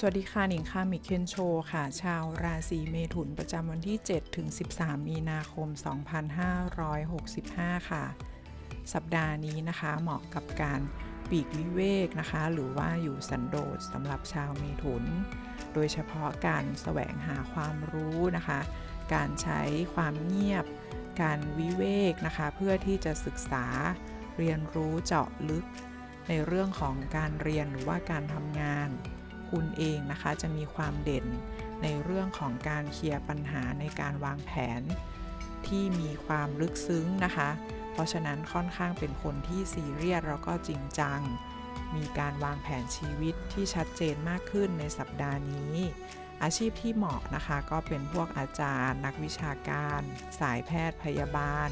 สวัสดีค่ะ หนิงค่ะ มิเคนโชค่ะ ชาวราศีเมถุนประจำวันที่ 7 ถึง 13 มีนาคม 2565 ค่ะ สัปดาห์นี้นะคะเหมาะกับการปีกวิเวกนะคะ หรือว่าอยู่สันโดษสำหรับชาวเมถุน โดยเฉพาะการแสวงหาความรู้นะคะ การใช้ความเงียบ การวิเวกนะคะ เพื่อที่จะศึกษาเรียนรู้เจาะลึก ในเรื่องของการเรียนหรือว่าการทำงาน คุณเองนะคะจะมีความเด่นในเรื่องของการเคลียร์ปัญหาในการวางแผน ที่มีความลึกซึ้งนะคะ เพราะฉะนั้นค่อนข้างเป็นคนที่ซีเรียสแล้วก็จริงจัง มีการวางแผนชีวิตที่ชัดเจนมากขึ้นในสัปดาห์นี้ อาชีพที่เหมาะนะคะ ก็เป็นพวกอาจารย์ นักวิชาการ สายแพทย์พยาบาล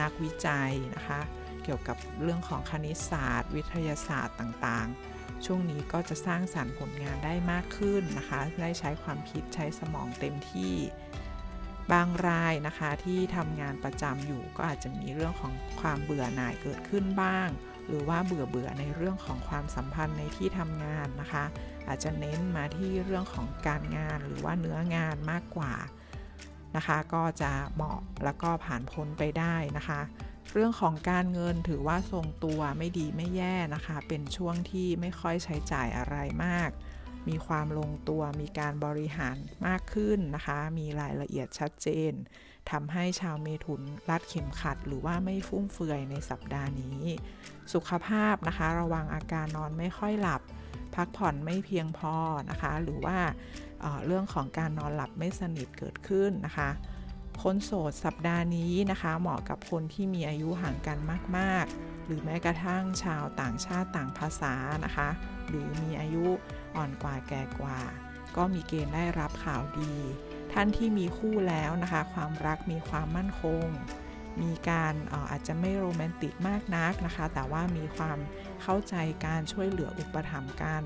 นักวิจัยนะคะ เกี่ยวกับเรื่องของคณิตศาสตร์ วิทยาศาสตร์ต่างๆ ช่วงนี้ก็จะสร้างสารรค์ผลงานได้มากขึ้นนะคะ ได้ใช้ความคิดใช้สมองเต็มที่ บางรายนะคะที่ทำงานประจำอยู่ก็อาจจะมีเรื่องของความเบื่อหน่ายเกิดขึ้นบ้าง หรือว่าเบื่อเบื่อในเรื่องของความสัมพันธ์ในที่ทำงานนะคะ อาจจะเน้นมาที่เรื่องของการงานหรือว่าเนื้องานมากกว่านะคะ ก็จะเหมาะแล้วก็ผ่านพ้นไปได้นะคะ เรื่องของการเงินถือว่าทรงตัวไม่ดีไม่แย่นะคะ เป็นช่วงที่ไม่ค่อยใช้จ่ายอะไรมาก มีความลงตัวมีการบริหารมากขึ้นนะคะ มีรายละเอียดชัดเจนทำให้ชาวเมถุนรัดเข็มขัด หรือว่าไม่ฟุ่มเฟือยในสัปดาห์นี้ สุขภาพนะคะ ระวังอาการนอนไม่ค่อยหลับ พักผ่อนไม่เพียงพอนะคะ หรือว่าเเรื่องของการนอนหลับไม่สนิทเกิดขึ้นนะคะ คนโสดสัปดาห์นี้นะคะ เหมาะกับคนที่มีอายุห่างกันมากๆ หรือแม้กระทั่งชาวต่างชาติต่างภาษานะคะ หรือมีอายุอ่อนกว่าแก่กว่า ก็มีเกณฑ์ได้รับข่าวดี ท่านที่มีคู่แล้วนะคะ ความรักมีความมั่นคง มีการอาอาจจะไม่โรแมนติกมากนักนะคะ แต่ว่ามีความเข้าใจการช่วยเหลืออุปถัมภ์กัน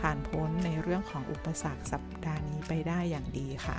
ผ่านพ้นในเรื่องของอุปสรรคสัปดาห์นี้ไปได้อย่างดีค่ะ